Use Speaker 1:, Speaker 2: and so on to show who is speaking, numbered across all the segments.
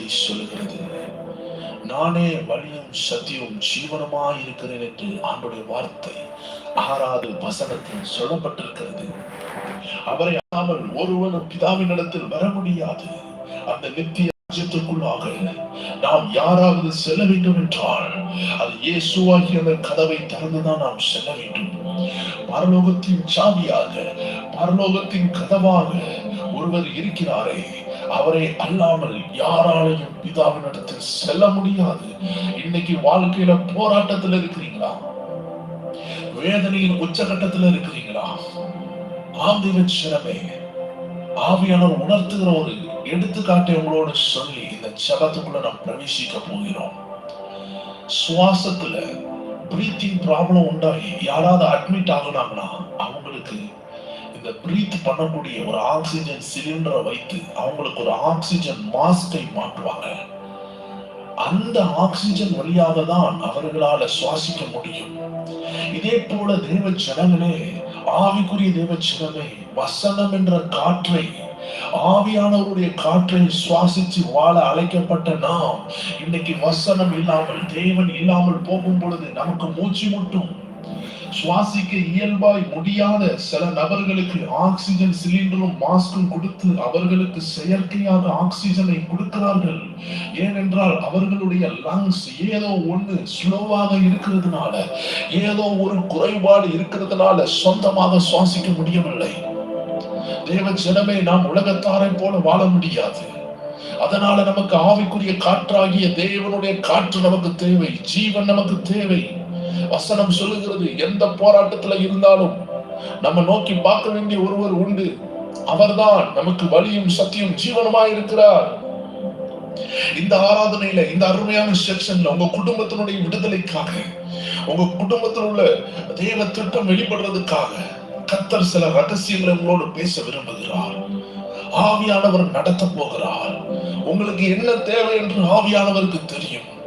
Speaker 1: வார்த்தை சொல்லுகிறது. நானே வழியும் சத்தியும் ஜீவனமாய் இருக்கிறேன் என்று ஆண்டுடைய வார்த்தை ஆறாவது வசனத்தில் சொல்லப்பட்டிருக்கிறது. அவரை அல்லாமல் ஒருவனும் பிதாவினிடத்தில் வர முடியாது. அந்த நித்திய ராஜ்யத்திற்குள்ளாக நாம் யாராவது செல்ல வேண்டும் என்றால் அது இயேசுவாகிய அந்த கதவை திறந்துதான் நாம் செல்ல வேண்டும். பரலோகத்தின் சாவியாக பரலோகத்தின் கதவாக ஒருவர் இருக்கிறாரே. அவரை அல்லாமல் யாராலையும் பிதாவின் இடத்தில் செல்ல முடியாது. இன்னைக்கு வாழ்க்கையில போராட்டத்தில் இருக்கிறீங்களா? வேதனையின் உச்சகட்டத்தில் இருக்கிறீங்களா? ஆந்திர சிறமே ஆவியானவர் உணர்த்துகிற ஒரு எடுத்துக்காட்டை உங்களோட சொல்லி இந்த ஜபத்துக்குள்ள நாம் பிரவேசிக்க போகிறோம். சுவாசத்துல பிரீத்திங் ப்ராப்ளம் உண்டாகி யாராவது அட்மிட் ஆகுனாங்கன்னா அவங்களுக்கு இந்த பிரீத் பண்ணக்கூடிய ஒரு ஆக்சிஜன் சிலிண்டரை வைத்து அவங்களுக்கு ஒரு ஆக்சிஜன் மாஸ்கை மாட்டுவாங்க அந்த ஆக்சிஜன் வழியாக தான் அவர்களால சுவாசிக்க முடியும். இதே போல தேவ ஜனங்களே ஆவிக்குரிய தேவ ஜனமே வசனம் என்ற காற்றை ஆவியானவருடைய காற்றை சுவாசிச்சு வாழ அழைக்கப்பட்ட நாம் இன்னைக்கு வசனம் இல்லாமல் தேவன் இல்லாமல் போகும் பொழுது நமக்கு மூச்சு முட்டும். சுவாசிக்க இயல்பாய் முடியாத சில நபர்களுக்கு ஆக்சிஜன் சிலிண்டரும் மாஸ்கும் கொடுத்து அவர்களுக்கு செயற்கையாக ஆக்சிஜனை கொடுக்கிறார்கள். ஏனென்றால் அவர்களுடைய லங்ஸ் ஏதோ ஒண்ணு ஸ்லோவாக இருக்கிறதுனால ஏதோ ஒரு குறைபாடு இருக்கிறதுனால சொந்தமாக சுவாசிக்க முடியவில்லை. தேவ ஜனமே நாம் உலகத்தாரை போல வாழ முடியாது. அதனால நமக்கு ஆவிக்குரிய காற்றாகிய தேவனுடைய காற்று நமக்கு தேவை ஜீவன் நமக்கு தேவை. வசனம் சொல்லுகிறது. எந்த போராட்டத்துல இருந்தாலும் நம்ம நோக்கி பார்க்க வேண்டிய ஒருவர் உண்டு. அவர்தான் நமக்கு வழியும் சத்தியும் ஜீவனமா இருக்கிறார். இந்த ஆராதனையில இந்த அருமையான செக்ஷன்ல உங்க குடும்பத்தினுடைய விடுதலைக்காக உங்க குடும்பத்தில் உள்ள தேவ திட்டம் வெளிப்படுறதுக்காக கத்தர் சில ரகசியங்களை உங்களோடு பேச விரும்புகிறார். ஆவியானவர் நடத்த போகிறார். உங்களுக்கு என்ன தேவை என்று ஆவியானவருக்கு தெரியும்.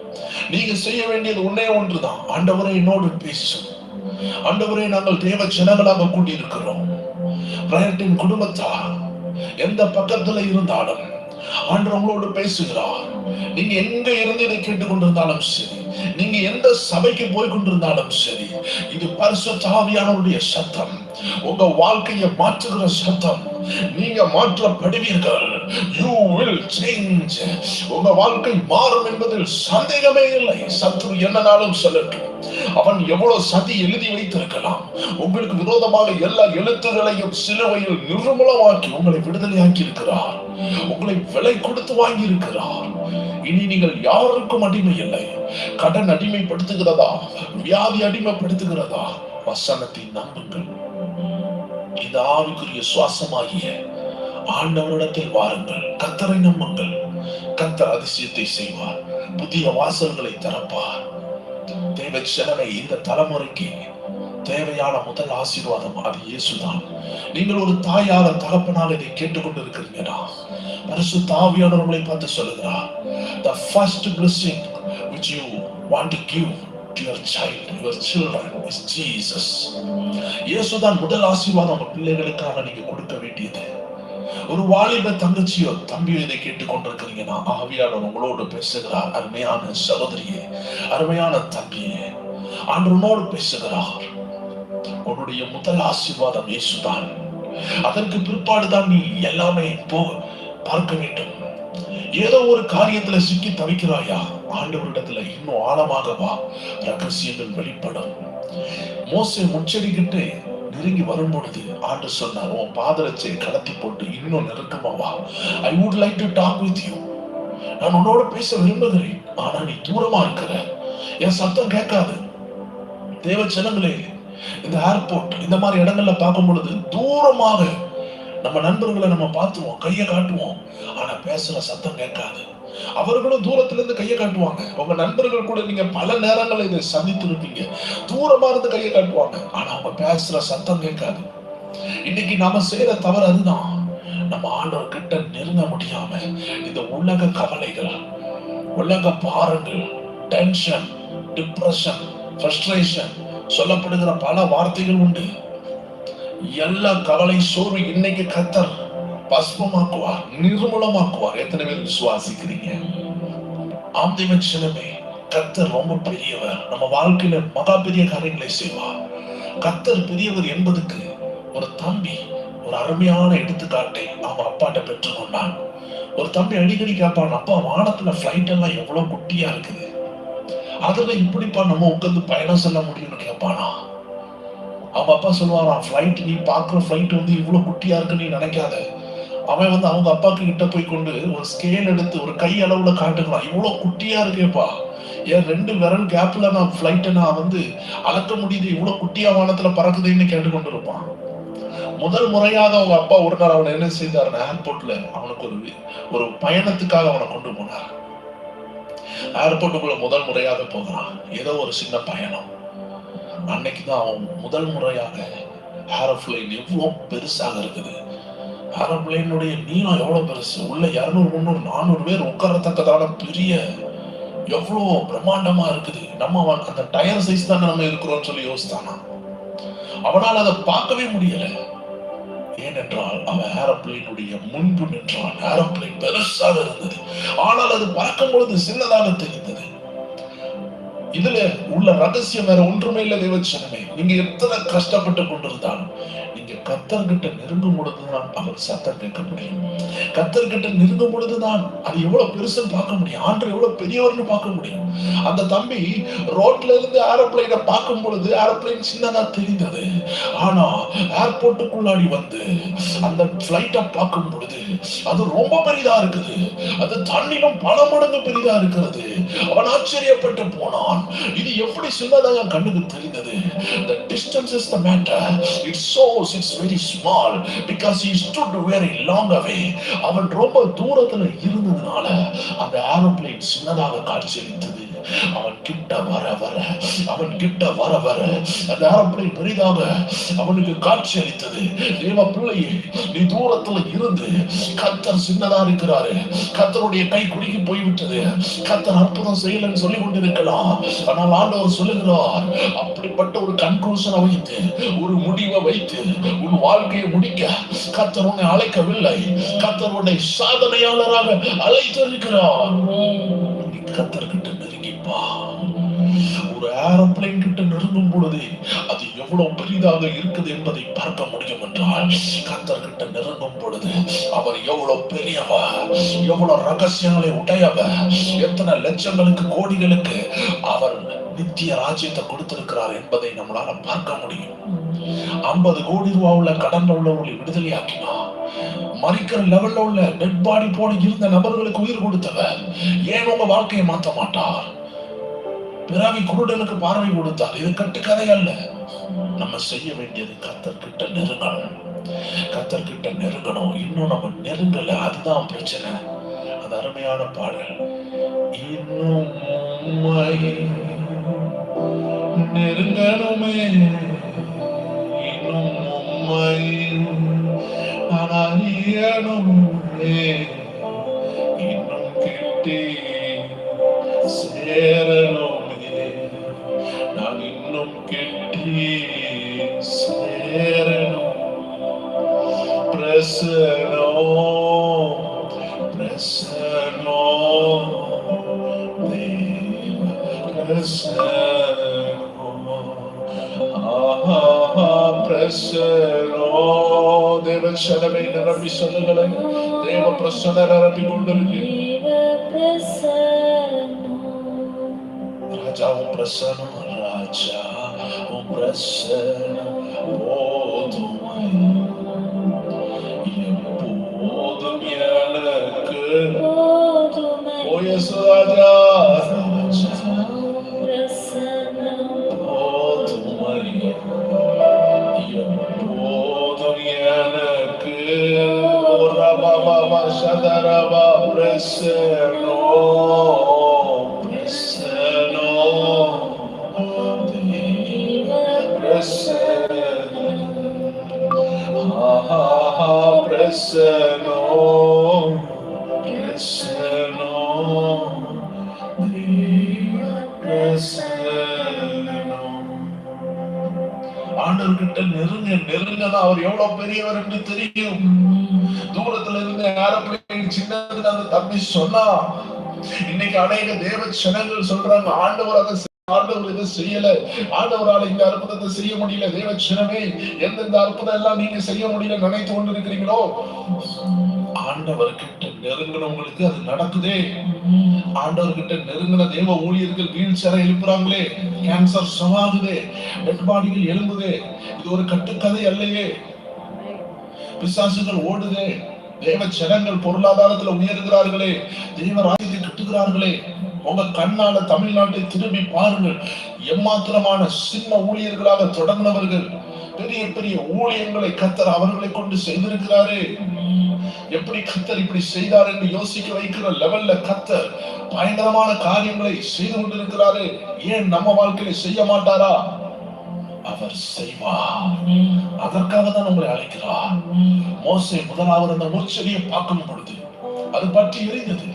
Speaker 1: நீங்க செய்ய வேண்டியது ஒன்னே ஒன்றுதான். ஆண்டவரை என்னோடு பேசும் ஆண்டவரை நாங்கள் தேவ ஜனங்களாக கூட்டியிருக்கிறோம் பிரயத்தின் குடும்பத்தார் எந்த பக்கத்துல இருந்தாலும் ஆண்டு உங்களோடு பேசுகிறார். நீங்க எங்க இருந்து இதை கேட்டுக்கொண்டிருந்தாலும் சரி நீங்க எந்த சபைக்கு போய் கொண்டிருந்தாலும் சரி இது பரிசு ஆவியானவருடைய சத்தம். உங்க வாழ்க்கையை மாற்றுகிற சத்தம். நீங்க மாற்றப்படுவீர்கள். யூ வில் சேஞ்ச் உங்க வாழ்க்கை மாறும் என்பதில் சந்தேகமே இல்லை. சத்ரு என்னனாலும் சொல்லட்டும். அவன் எவ்வளவு சதி எழுதி வைத்திருக்கலாம். உங்களுக்கு விரோதமாக எல்லா எழுத்துகளையும் சிலுவையில் நிர்மூலமாக்கி உங்களை விடுதலையாக்கி இருக்கிறார் உங்களை விலை கொடுத்து வாங்கி இருக்கிறார் இனி நீங்கள் யாருக்கும் அடிமை இல்லை. கடன் அடிமைப்படுத்துகிறதா? வியாதி அடிமைப்படுத்துகிறதா? வசனத்தை நம்புங்கள். இந்த ஆவிக்குரிய சுவாசமாகிய ஆண்டவரிடத்தில் வாருங்கள். கத்தரை நம்புங்கள். கத்தர் அதிசயத்தை செய்வார். புதிய வாசல்களை திறப்பார். தேவ செலவை இந்த தலைமுறைக்கு தேவையான முதல் ஆசீர்வாதம் அது இயேசுதான். நீங்கள் ஒரு தாயால தகப்பனாக இதை கேட்டுக்கொண்டு இருக்கிறீங்கன்னா பரிசு தாவியானவர்களை உங்களை பார்த்து சொல்லுகிறார். The first blessing which you want to give to your child your children is Jesus. இயேசுதான் முதல் ஆசீர்வாதம் பிள்ளைகளுக்காக நீங்க கொடுக்க வேண்டியது. ஒரு வாலிப தங்கச்சியோ தம்பியோ இதை கேட்டுக்கொண்டிருக்கிறீங்கன்னா ஆவியாளர் உங்களோடு பேசுகிறார். அருமையான சகோதரியே அருமையான தம்பியே ஆண்டவனோடு பேசுகிறார். உன்னுடைய முதல் ஆசீர்வாதம் இயேசுதான். அதற்கு பிற்பாடுதான் நீ எல்லாமே போ பார்க்க வேண்டும். ஏதோ ஒரு காரியத்துல சிக்கி தவிக்கிறாயா? ஆண்டவரிடத்துல இன்னும் ஆழமாக வா. ரகசியங்கள் வெளிப்படும். மோசை முச்சடிக்கிட்டு நெருங்கி வரும் பொழுது ஆண்டு சொன்னார் உன் பாதரச்சை கடத்தி போட்டு இன்னும் நெருக்கமா வா. I would like to talk with you நான் உன்னோட பேச விரும்புகிறேன். ஆனா நீ தூரமா இருக்கிற. என் சத்தம் கேட்காது. தேவ ஜனங்களே இந்த ஏர்போர்ட் இந்த மாதிரி இடங்கள்ல பார்க்கும் பொழுது தூரமாக நம்ம நண்பர்களை நம்ம பார்த்துவோம் கையை காட்டுவோம். ஆனா பேசுற சத்தம் கேட்காது. அவர்களும் தூரத்துல இருந்து கையை காட்டுவாங்க. உங்க நண்பர்கள் கூட நீங்க பல நேரங்களில் இதை சந்தித்து இருப்பீங்க தூரமா இருந்து கையை காட்டுவாங்க. ஆனா அவங்க பேசுற சத்தம் கேட்காது. இன்னைக்கு நாம செய்யற தவறு அதுதான். நம்ம ஆண்டவர் கிட்ட நெருங்க முடியாம இந்த உலக கவலைகள் உலக பாரங்கள் டென்ஷன் டிப்ரெஷன் ஃப்ரஸ்ட்ரேஷன் சொல்லப்படுகிற பல வார்த்தைகள் உண்டு. எல்லா கவலை சோர்வு இன்னைக்கு கத்தர் பஸ்மமாக்குவார் நிர்மூலமாக்குவார். எத்தனை பேர் விசுவாசிக்கிறீங்க? ஆந்திமச்சனமே கர்த்தர் ரொம்ப பெரியவர். நம்ம வாழ்க்கையில மகா பெரிய காரியங்களை செய்வார். கர்த்தர் பெரியவர் என்பதுக்கு ஒரு தம்பி ஒரு அருமையான எடுத்துக்காட்டை அவன் அப்பாட்ட பெற்றுக்கொண்டான் ஒரு தம்பி அடிக்கடி கேட்பான் அப்பா வானத்துல ஃபிளைட் எல்லாம் எவ்வளவு குட்டியா இருக்குது? அதுல இப்படிப்பா நம்ம உட்காந்து பயணம் செல்ல முடியும்னு கேட்பானா? அவன் அப்பா சொல்லுவாரான் ஃப்ளைட் நீ பாக்குற ஃபிளைட் வந்து இவ்வளவு குட்டியா இருக்குன்னு நீ நினைக்காத. அவன் வந்து அவங்க அப்பாக்கு கிட்ட போய் கொண்டு ஒரு ஸ்கேல் எடுத்து ஒரு கை அளவுல காட்டுகிறான். இவ்வளவு குட்டியா இருக்கேப்பா. ஏன் ரெண்டு விரல் கேப்ல நான் ஃபிளைட்டை நான் வந்து அளக்க முடியுது. இவ்வளவு குட்டியா வானத்துல பறக்குதுன்னு கேட்டுக்கொண்டு இருப்பான் முதல் முறையாக அவங்க அப்பா ஒரு நாள் அவனை என்ன செய்தார்? ஏர்போர்ட்ல அவனுக்கு ஒரு ஒரு பயணத்துக்காக அவனை கொண்டு போனார். ஏர்போர்ட்டுக்குள்ள முதல் முறையாக போகிறான். ஏதோ ஒரு சின்ன பயணம். அன்னைக்குதான் அவன் முதல் முறையாக ஏரோப்ளைன் எவ்வளோ பெருசாக இருக்குது. ஏரோப்ளைனுடைய நீளம் எவ்வளோ பெருசு? உள்ள இரநூறு முந்நூறு நானூறு பேர் உட்காரத்தக்கதான பெரிய எவ்வளோ பிரம்மாண்டமா இருக்குது. நம்ம அவன் அந்த டயர் சைஸ் தானே நம்ம இருக்கிறோம்னு சொல்லி யோசித்தானா அவனால் அதை பார்க்கவே முடியல. ஏனென்றால் அவன் ஏரோப்ளைனுடைய முன்பு நின்றான். ஏரோப்ளைன் பெருசாக இருந்தது. ஆனால் அது பார்க்கும் பொழுது சின்னதாக தெரிந்தது. இதுல உள்ள ரகசியம் வேற ஒன்றுமே இல்லை தேவச்சனமே நீங்க எத்தனை கஷ்டப்பட்டு கொண்டிருந்தாலும் நீங்க கத்தர்கிட்ட நெருங்கும் பொழுதுதான் அவர் சத்தம் கேட்க முடியும். கத்தர்கிட்ட நெருங்கும் பொழுதுதான் அது எவ்வளவு பெருசுன்னு பார்க்க முடியும். ஆண்டு எவ்வளவு பெரியவர்னு பார்க்க முடியும். அந்த தம்பி ரோட்ல இருந்து ஏரோப்ளைனை பார்க்கும் பொழுது ஏரோப்ளைன் சின்னதா தெரிந்தது. ஆனா ஏர்போர்ட்டுக்குள்ளாடி வந்து அந்த பிளைட்டை பார்க்கும் பொழுது அது ரொம்ப பெரிதா இருக்குது. அது தண்ணிலும் பல மடங்கு பெரிதா இருக்கிறது. அவன் ஆச்சரியப்பட்டு போனான். இது எப்படி சின்னதாக என் கண்ணுக்கு தெரிந்தது the distance is the matter it shows it's very small because he stood very long away அவன் ரொம்ப தூரத்துல இருந்ததுனால அந்த ஏரோப்ளேன் சின்னதாக காட்சியளித்தது அவன் கிட்ட வர வர அவன் கிட்ட வர வர அந்த ஏரோப்ளேன் பெரிதாக அவனுக்கு காட்சி அளித்தது. தேவ பிள்ளையே நீ தூரத்துல இருந்து கத்தர் சின்னதா இருக்கிறாரு. கத்தருடைய கை குறுக்கி போய்விட்டது. கத்தர் அற்புதம் செய்யலன்னு சொல்லி கொண்டிருக்கலாம். ஆனால் ஆண்டவர் சொல்லுகிறார் அப்படிப்பட்ட ஒரு கன்க்ளூஷனை வைத்து ஒரு முடிவை வைத்து உன் வாழ்க்கையை முடிக்க கத்தர் உன்னை அழைக்கவில்லை. கத்தர் உன்னை சாதனையாளராக அழைத்திருக்கிறார். கத்தர்கிட்ட நெருங்கிப்பா ஒரு ஏரோப்ளைன் கிட்ட நெருங்கும் பொழுது அது எவ்வளவு பெரிதாக இருக்குது என்பதை பார்க்க முடியும் என்றால் கத்தர் கிட்ட நெருங்கும் பொழுது அவர் எவ்வளவு பெரியவர் எவ்வளவு ரகசியங்களை உடையவர் எத்தனை லட்சங்களுக்கு கோடிகளுக்கு அவர் நித்திய ராஜ்யத்தை கொடுத்திருக்கிறார் என்பதை நம்மளால பார்க்க முடியும். ஐம்பது கோடி ரூபா உள்ள கடன்ல உள்ளவர்களை விடுதலையாக்கினா மறிக்கிற லெவல்ல உள்ள டெட் பாடி போல இருந்த நபர்களுக்கு உயிர் கொடுத்தவர் ஏன் உங்க வாழ்க்கையை மாற்ற மாட்டார்? பிறவி குருடனுக்கு பார்வை கொடுத்தார் இது கட்டுக்கதை அல்ல. நம்ம செய்ய வேண்டியது கத்தர்கிட்ட நெருங்கணும். கத்தர்கிட்ட நெருங்கணும். இன்னும் நம்ம நெருங்கல. அதுதான் பிரச்சனை. அது அருமையான பாடல். இன்னும் நெருங்கணுமே. இன்னும் உம்மை அறியணுமே இன்னும் கிட்டே சேரணுமே. പ്രശ്നോ ദേവശലമേ നരവിശലുകളെ ദൈവപ്രശ്നരപ്പിക്കൊണ്ടിരിക്കും രാജാവ് പ്രസന്നമ രാജാവ് പ്രസന്ന ഓ ஆண்டவர்கிட்ட நெருங்க நெருங்கனா அவர் எவ்வளவு பெரியவர் என்று தெரியும். தூரத்துல இருந்து ஏரோப்ளேன் சின்னதுன்னு அந்த தம்பி சொன்னா இன்னைக்கு அநேக தேவ ஜனங்கள் சொல்றாங்க ஆண்டவர் அதை ஆண்டவர்கள் ஆண்டவர் செய்யல. ஆண்டவரால் இந்த அற்புதத்தை செய்ய முடியல. தேவ எந்தெந்த அற்புதம் எல்லாம் நீங்க செய்ய முடியல நினைத்து கொண்டு இருக்கிறீங்களோ ஆண்டவர்கிட்ட நெருங்கினவங்களுக்கு அது நடக்குதே. ஆண்டவர்கிட்ட நெருங்கின தேவ ஊழியர்கள் வீல் சேர எழுப்புறாங்களே. கேன்சர் சமாகுதே டெட் பாடிகள் எழும்புதே. இது ஒரு கட்டுக்கதை அல்லையே. பிசாசுகள் ஓடுதே. தேவ ஜனங்கள் பொருளாதாரத்துல உயர்கிறார்களே தெய்வ ராஜ்யத்தை கட்டுகிறார்களே உங்க கண்ணால தமிழ்நாட்டை திரும்பி பாருங்கள். எம்மாத்திரமான சின்ன ஊழியர்களாக தொடங்கினவர்கள் பெரிய பெரிய ஊழியங்களை கத்தர் அவர்களை கொண்டு செய்திருக்கிறாரு. எப்படி கத்தர் இப்படி செய்தார் என்று யோசிக்க வைக்கிற லெவல்ல கத்தர் பயங்கரமான காரியங்களை செய்து கொண்டிருக்கிறாரு. ஏன் நம்ம வாழ்க்கையில செய்ய மாட்டாரா? அவர் செய்வார். அதற்காக தான் உங்களை அழைக்கிறார். மோசை முதலாவது அந்த முச்செடியை பார்க்கும் பொழுது அது பற்றி எரிந்தது.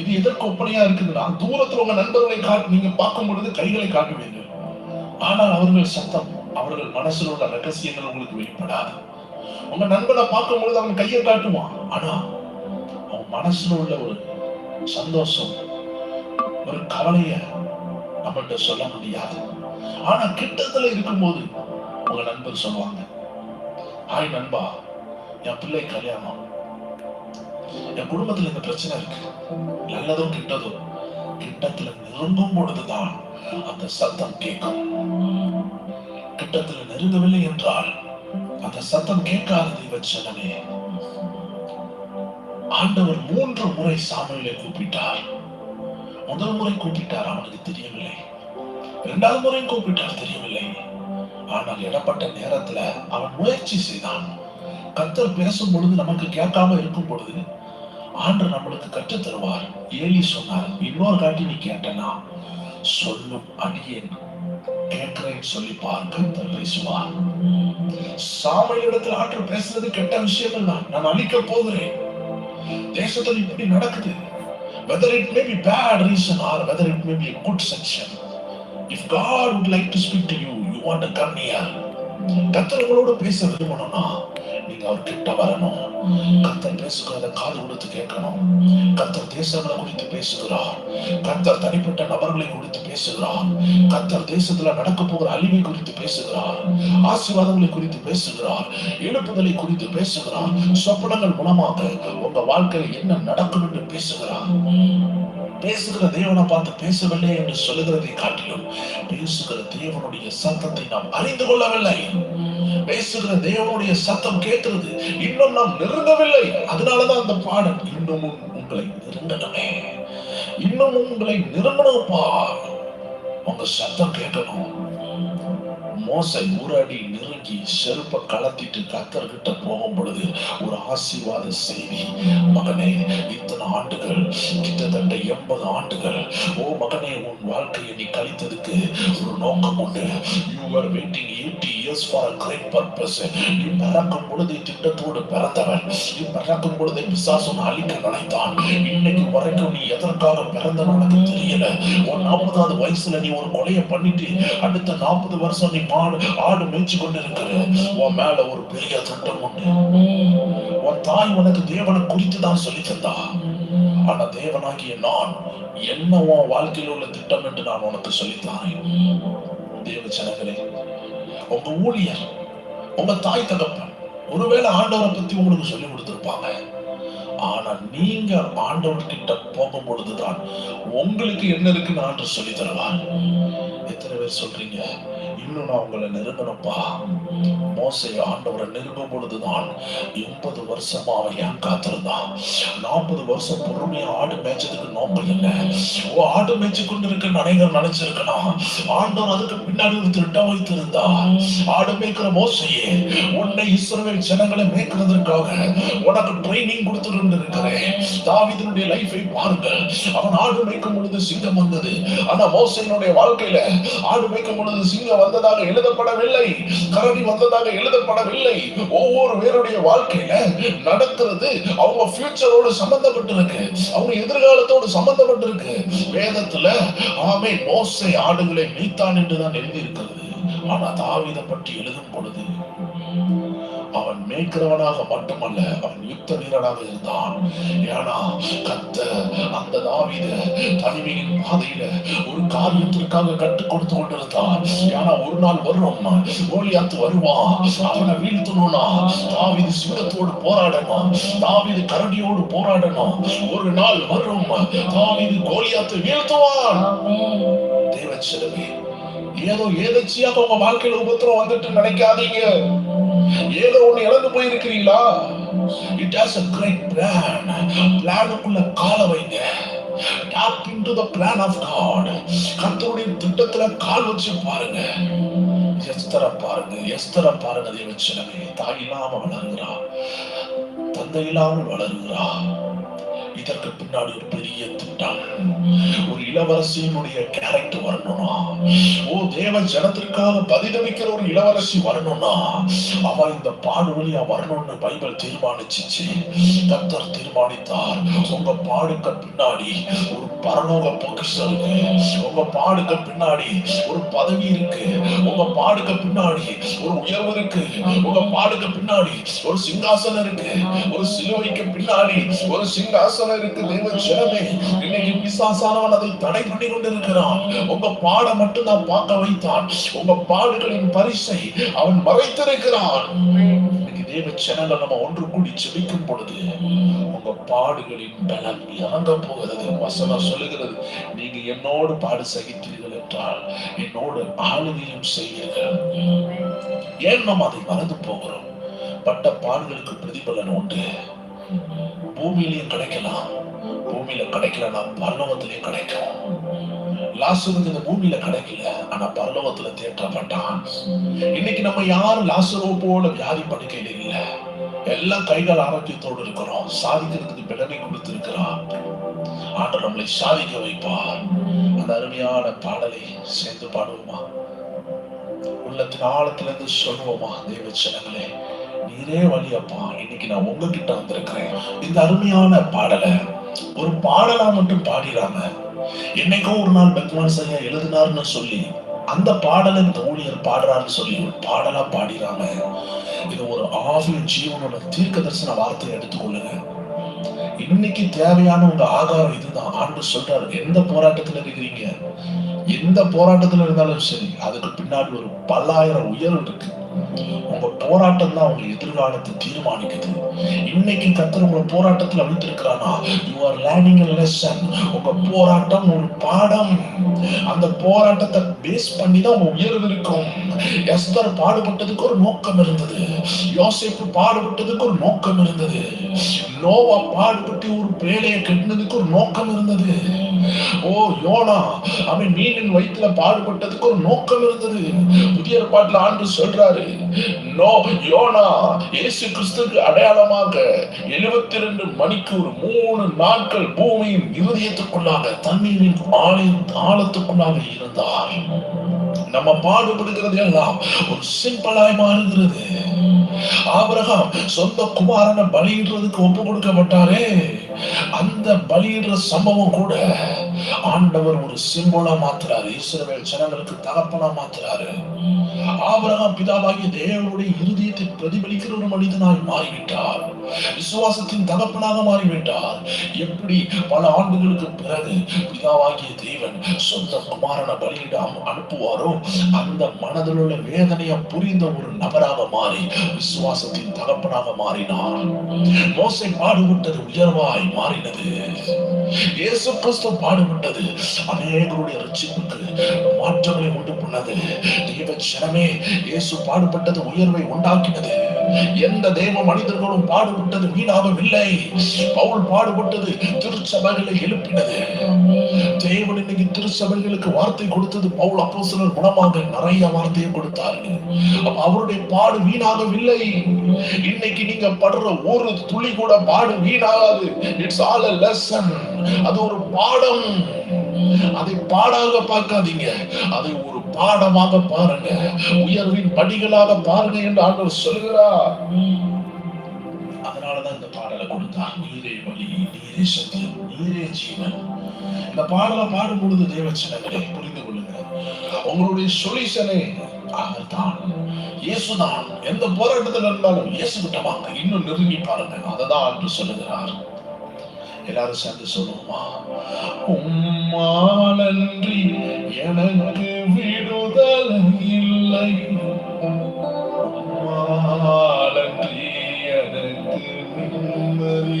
Speaker 1: இது எதற்கு ஒப்பனையா இருக்குதுன்னா தூரத்தில் உங்க நண்பர்களை காட்டு நீங்க பார்க்கும் பொழுது கைகளை காட்டுவீர்கள். ஆனால் அவர்கள் சத்தம் அவர்கள் மனசில் உள்ள ரகசியங்கள் உங்களுக்கு வெளிப்படாது. உங்க நண்பனை பார்க்கும் பொழுது அவன் கையை காட்டுவான். ஆனா அவன் மனசுல உள்ள ஒரு சந்தோஷம் ஒரு கவலைய நம்மகிட்ட சொல்ல முடியாது. ஆனா கிட்டத்துல இருக்கும்போது உங்க நண்பர் சொல்லுவாங்க ஹாய் நண்பா என் பிள்ளை கல்யாணம். என் குடும்பத்துல இந்த பிரச்சனை இருக்கு. நல்லதும் கிட்டதும் கிட்டத்துல நெருங்கும் பொழுதுதான் அந்த சத்தம் கேட்கும். கிட்டத்துல நெருங்கவில்லை என்றால் அந்த சத்தம் கேட்காத இவச்சனமே ஆண்டவர் மூன்று முறை சாமுவேலை கூப்பிட்டார். முதல் முறை கூப்பிட்டார்? அவனுக்கு தெரியவில்லை. இரண்டாவது முறையும் கூப்பிட்டார் தெரியவில்லை ஆனால் இடப்பட்ட நேரத்துல அவன் முயற்சி செய்தான். கத்தர் பேசும் பொழுது நமக்கு கேட்காம இருக்கும் பொழுது ஆண்டு நம்மளுக்கு கற்றுத் தருவார். ஏலி சொன்னார் இன்னொரு காட்டி நீ கேட்டனா? சொல்லும் அடியேன் கேட்கிறேன் சொல்லி பார்க்க கத்தர் பேசுவார். சாமையிடத்தில் ஆற்றல் பேசுறது கெட்ட விஷயங்கள் தான். நான் அழிக்க போகிறேன். தேசத்தில் இப்படி நடக்குது. Whether it may be bad reason or whether it may be a good section. If God would like to speak to you you want to come near கத்தர் உங்களோட பேச விரும்பணும்னா நீங்க அவர் கிட்ட வரணும். கத்தர் பேசுகிறத காது கொடுத்து கேட்கணும். கத்தர் தேசங்களை குறித்து பேசுகிறார். கத்தர் தனிப்பட்ட நபர்களை குறித்து பேசுகிறார். கத்தர் தேசத்துல நடக்க போகிற அழிவை குறித்து பேசுகிறார். ஆசீர்வாதங்களை குறித்து பேசுகிறார். எழுப்புதலை குறித்து பேசுகிறார். சொப்பனங்கள் மூலமாக உங்க வாழ்க்கையில் என்ன நடக்கும் என்று பேசுகிறார். பேசுகிற தேவனை பார்த்து பேசவில்லை என்று சொல்லுகிறதை காட்டிலும் பேசுகிற தேவனுடைய சத்தத்தை நாம் அறிந்து கொள்ளவில்லை. பேசுகிற தேவனுடைய சத்தம் கேட்கிறது இன்னும் நாம் நெருங்கவில்லை அதனாலதான் அந்த பாடல் இன்னமும் உங்களை நெருங்கணுமே இன்னமும் உங்களை நெருங்கணும்ப்பா உங்க சத்தம் கேட்கணும். மோசை ஊராடி நெருங்கி செருப்ப கலத்திட்டு கத்தர்கிட்ட போகும் பொழுது ஒரு ஆசீர்வாத செய்தி. மகனே இத்தனை ஆண்டுகள் கிட்டத்தட்ட எண்பது ஆண்டுகள் ஓ மகனே உன் வாழ்க்கையை நீ கழித்ததுக்கு ஒரு நோக்கம் உண்டு. You are waiting eighty years for great purpose நீ பறக்கும் பொழுது திட்டத்தோடு பிறந்தவன். நீ பிறக்கும் பொழுது பிசாசம் அழிக்க நினைத்தான். இன்னைக்கு வரைக்கும் நீ எதற்காக பிறந்த உனக்கு தெரியல. ஒரு நாற்பதாவது வயசுல நீ ஒரு கொலையை பண்ணிட்டு அடுத்த நாற்பது வருஷம் நீ மாடு ஆடு மேய்ச்சி கொண்டு இருக்கிற உன் மேல ஒரு பெரிய திட்டம் உண்டு. உன் தாய் உனக்கு தேவனை குறித்து தான் சொல்லி தந்தா ஆனா தேவனாகிய நான் என்ன உன் வாழ்க்கையில் உள்ள திட்டம் என்று நான் உனக்கு சொல்லித்தாரேன் தேவ ஜனங்களே உங்க ஊழியர் உங்க தாய் தகப்பன் ஒருவேளை ஆண்டவரை பத்தி உங்களுக்கு சொல்லி கொடுத்திருப்பாங்க. ஆனா நீங்க ஆண்டவர் கிட்ட போகும் பொழுதுதான் உங்களுக்கு என்ன இருக்குன்னு ஆண்டு சொல்லி தருவார். எத்தனை பேர் சொல்றீங்க? இன்னும் நான் உங்களை நெருங்கணும்ப்பா. மோசை ஆண்டவரை நெருங்கும் பொழுதுதான் எண்பது வருஷமா அவன் ஏன் காத்திருந்தான். நாற்பது வருஷம் பொறுமையா ஆடு மேய்ச்சதுக்கு நோக்கம் இல்லை. ஓ ஆடு மேய்ச்சி கொண்டு இருக்க அனைவரும் நினைச்சிருக்கலாம். ஆண்டவர் அதுக்கு பின்னாடி ஒரு திருட்டம் வைத்திருந்தா ஆடு மேய்க்கிற மோசையே உன்னை இஸ்ரவேல் ஜனங்களை மேய்க்கிறதுக்காக உனக்கு ட்ரைனிங் கொடுத்துட்டு இருக்கிறேன் தாவிதனுடைய லைஃபை பாருங்கள். அவன் ஆடு மேய்க்கும் பொழுது சிங்கம் வந்தது. ஆனா மோசையினுடைய வாழ்க்கையில ஆடு மேய்க்கும் பொழுது சிங்கம் வந்ததாக எழுதப்படவில்லை. கரடி வந்ததாக எழுதப்படவில்லை. ஒவ்வொரு பேருடைய வாழ்க்கையில நடக்கிறது அவங்க ஃபியூச்சரோடு சம்பந்தப்பட்டிருக்கு. அவங்க எதிர்காலத்தோடு சம்பந்தப்பட்டிருக்கு. வேதத்துல ஆமே மோசை ஆடுகளை மீத்தான் என்றுதான் எழுதி இருக்கிறது ஆனா தாவீதை பற்றி எழுதும் பொழுது அவன் மேய்க்கிறவனாக மட்டுமல்ல அவன் யுத்த வீரனாக இருந்தான். ஏன்னா கத்த அந்த தாவித தனிமையின் பாதையில ஒரு காரியத்திற்காக கற்றுக் கொடுத்து கொண்டிருந்தான். ஏன்னா ஒரு நாள் வரும் கோலியாத்து வருவான். அவனை வீழ்த்தணும்னா தாவிது சிங்கத்தோடு போராடணும் தாவிது கரடியோடு போராடணும். ஒரு நாள் வரும் தாவிது கோலியாத்து வீழ்த்துவான். தேவச்சிலவே ஏதோ ஏதச்சியாக உங்க வாழ்க்கையில உபத்திரம் வந்துட்டு நினைக்காதீங்க. ஏதோ ஒண்ணு இழந்து போயிருக்கிறீங்களா? It has a great plan பிளானுக்குள்ள கால வைங்க. Tap into the plan of God கர்த்தருடைய திட்டத்துல கால் வச்சு பாருங்க. எஸ்தர பாருங்க எஸ்தர பாருங்க தேவச்சனமே தாய் இல்லாம வளருகிறா. தந்தை இல்லாமல் வளருகிறா. இதற்கு பின்னாடி ஒரு பெரிய திட்டம். ஒரு இளவரசியினுடைய கேரக்டர் வரணும்னா ஓ தேவ ஜனத்திற்காக பதிலளிக்கிற ஒரு இளவரசி வரணும்னா அவ இந்த பாடு வழியா வரணும்னு பைபிள் தீர்மானிச்சிச்சு. கத்தர் தீர்மானித்தார். உங்க பாடுக்கு பின்னாடி ஒரு பரலோக பொக்கிஷம் இருக்கு உங்க பாடுக்கு பின்னாடி ஒரு பதவி இருக்கு. உங்க பாடுக்கு பின்னாடி ஒரு உயர்வு இருக்கு. உங்க பாடுக்கு பின்னாடி ஒரு சிங்காசனம் இருக்கு. ஒரு சிலுவைக்கு பின்னாடி ஒரு சிங்காசனம் இருக்கு. தெய்வ ஜனமே இன்னைக்கு பிசாசானவன் அதை தடை பண்ணி கொண்டிருக்கிறான். உங்க பாட மட்டும் நான் பார்க்க வைத்தான். உங்க பாடுகளின் பரிசை அவன் மறைத்திருக்கிறான். தேவ சேனல நம்ம ஒன்று கூடி செபிக்கும் பொழுது உங்க பாடுகளின் பலம் இறங்க போகிறது. வசனம் சொல்லுகிறது நீங்க என்னோடு பாடு சகித்தீர்கள் என்றால் என்னோடு ஆளுகையும் செய்வீர்கள் ஏன் நம்ம அதை மறந்து போகிறோம்? பட்ட பாடுகளுக்கு பிரதிபலன் உண்டு. பூமியிலையும் கிடைக்கலாம். பூமியில கிடைக்கலன்னா பல்லவத்திலையும் கிடைக்கும். லாசுருக்கு இந்த பூமியில கிடைக்கல. ஆனா பரலோகத்துல தேற்றப்பட்டான். இன்னைக்கு நம்ம யாரும் லாசுரோ போல வியாதி படுக்கையில இல்ல. எல்லாம் கைகள் ஆரோக்கியத்தோடு இருக்கிறோம். சாதிக்கிறதுக்கு பிடனை கொடுத்திருக்கிறான். ஆண்டு நம்மளை சாதிக்க வைப்பார். அந்த அருமையான பாடலை சேர்ந்து பாடுவோமா? உள்ளத்தின் ஆழத்திலிருந்து சொல்வோமா சொல்லுவோமா? தெய்வ ஜனங்களே நீரே வழியப்பா இன்னைக்கு நான் உங்ககிட்ட வந்திருக்கிறேன். இந்த அருமையான பாடலை ஒரு பாடலா மட்டும் பாடிடாம என்னைக்கோ ஒரு நாள் பெக்மான் ஐயா எழுதினார்னு சொல்லி அந்த பாடலை இந்த ஊழியர் பாடுறாருன்னு சொல்லி ஒரு பாடலா பாடிடாம இது ஒரு ஆவிய ஜீவனோட தீர்க்க தரிசன வார்த்தையை எடுத்துக்கொள்ளுங்க இன்னைக்கு தேவையான உங்க ஆகாரம் இதுதான். ஆண்டு சொல்றாரு எந்த போராட்டத்துல இருக்கிறீங்க? எந்த போராட்டத்துல இருந்தாலும் சரி அதுக்கு பின்னாடி ஒரு பல்லாயிரம் உயர்வு இருக்கு. உங்க போராட்டம் தான் உங்க எதிர்காலத்தை தீர்மானிக்குது. இன்னைக்கு கத்தர் உங்க போராட்டத்துல அழுத்திருக்கிறானா யூ ஆர் லேர்னிங் லெசன் உங்க போராட்டம் ஒரு பாடம். அந்த போராட்டத்தை பேஸ் பண்ணி தான் உங்க உயர்வு இருக்கும். எஸ்தர் பாடுபட்டதுக்கு ஒரு நோக்கம் இருந்தது. யோசிப்பு பாடுபட்டதுக்கு ஒரு நோக்கம் இருந்தது. நோவா பாடுபட்டு ஒரு பேழையை கட்டினதுக்கு ஒரு நோக்கம் இருந்தது. ஓ யோனா அவன் மீனின் வயிற்றுல பாடுபட்டதுக்கு ஒரு நோக்கம் இருந்தது. புதிய பாட்டுல ஆண்டு சொல்றாரு. நோ யோனா இயேசு கிறிஸ்துக்கு அடையாளமாக எழுபத்தி ரெண்டு மணிக்கு ஒரு மூணு நாட்கள் பூமியின் இருதயத்துக்குள்ளாக தண்ணீரின் ஆழி ஆழத்துக்குள்ளாக இருந்தார். நம்ம பாடுபடுகிறது எல்லாம் ஒரு சிம்பிளாய் மாறுகிறது. ஆபரகம் சொந்த குமாரனை பலியிடுறதுக்கு ஒப்பு கொடுக்கப்பட்டாரே. அந்த பலியிடுற சம்பவம் கூட ஆண்டவர் ஒரு சிம்போலா மாத்துறாரு. இஸ்ரவேல் ஜனங்களுக்கு தகப்பனா மாத்துறாரு. ஆபரகம் பிதாவாகிய தேவனுடைய இருதயத்தை பிரதிபலிக்கிற ஒரு மனிதனாய் மாறிவிட்டார். விசுவாசத்தின் தகப்பனாக மாறிவிட்டார். எப்படி? பல ஆண்டுகளுக்கு பிறகு பிதாவாகிய தேவன் சொந்த குமாரனை பலியிடாம அனுப்புவாரோ அந்த மனதில் உள்ள வேதனையை புரிந்த ஒரு நபராக மாறி விசுவாசத்தின் தகப்பனாக மாறினார். மோசை பாடுபட்டது உயர்வாய். மாறினது. இயேசு கிறிஸ்து பாடுபட்டது. அநேகருடைய ரட்சிப்புக்கு மாற்றங்களை உண்டு பண்ணது. தெய்வ ஜனமே இயேசு பாடுபட்டது உயர்வை உண்டாக்கினது. எந்த தேவ மனிதர்களும் பாடுபட்டது வீணாகவில்லை. பவுல் பாடுபட்டது திருச்சபைகளை எழுப்பினது. தேவன் இன்னைக்கு திருச்சபைகளுக்கு வார்த்தை கொடுத்தது பவுல் அப்போசனர் குணமாக நிறைய வார்த்தையை கொடுத்தார். அவருடைய பாடு வீணாகவில்லை. இன்னைக்கு நீங்க படுற ஒரு துளி கூட பாடு வீணாகாது. இட்ஸ் ஆல் அ லெசன் அது ஒரு பாடம். அதை பாடாக பார்க்காதீங்க. அதை ஒரு பாடமாக பாருங்க. உயர்வின் படிகளாக பாருங்க என்று ஆண்டவர் சொல்கிறார் அதனாலதான் இந்த பாடலை கொடுத்தா நீரே வழி நீரே சத்தியம் நீரே ஜீவன். இந்த பாடலை பாடும் பொழுது தேவச்சனங்களே புரிந்து கொள்ளுங்க உங்களுடைய சொல்யூஷனை அவர்தான் இயேசுதான். எந்த போராட்டத்தில் இருந்தாலும் இயேசு கிட்ட வாங்க. இன்னும் நெருங்கி பாருங்க அததான் என்று சொல்லுகிறார். எல்லாரும் சேர்ந்து சொல்லுவோமா? உம்மாலன்றி எனக்கு விடுதல் இல்லை. உம்மாலன்றி எனக்கு நிம்மதி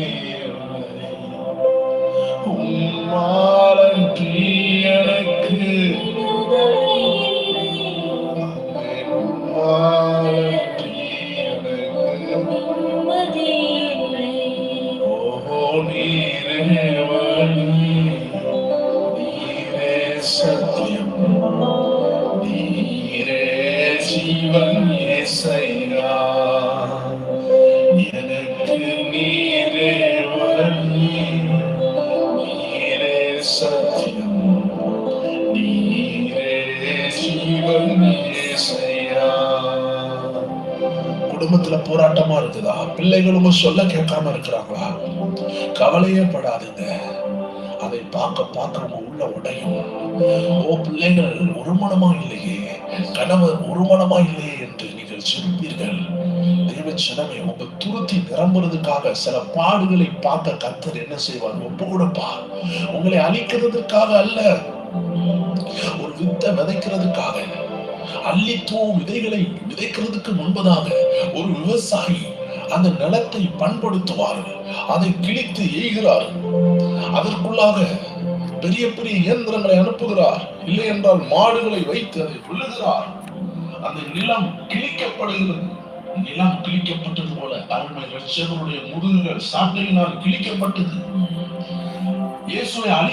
Speaker 1: பிள்ளைகளும் சொல்ல கேட்காம இருக்கிறாங்களா? கவலையே படாதுங்க. அதை பார்க்க பார்க்க நம்ம உள்ள உடையும். ஓ பிள்ளைகள் ஒருமனமா இல்லையே. கணவர் ஒருமனமா இல்லையே என்று நீங்கள் சிரிப்பீர்கள் தேவ சினமே உங்க துருத்தி நிரம்புறதுக்காக சில பாடுகளை பார்க்க கத்தர் என்ன செய்வார்? ஒப்பு கொடுப்பா உங்களை அழிக்கிறதுக்காக அல்ல. ஒரு வித்தை விதைக்கிறதுக்காக. அள்ளித்தூவும் விதைகளை விதைக்கிறதுக்கு முன்பதாக ஒரு விவசாயி அந்த நிலத்தை பண்படுத்துவார் அதை கிழித்து எய்கிறார் அதற்குள்ளாக பெரிய பெரிய இயந்திரங்களை அனுப்புகிறார். இல்லை என்றால் மாடுகளை வைத்து அதை விழுகிறார். அந்த நிலம் கிழிக்கப்படுகிறது. நிலம் கிழிக்கப்பட்டது போல அருமை ரட்சகருடைய முதுகுகள் சாட்டையினால் கிழிக்கப்பட்டது. இயேசுவை அழி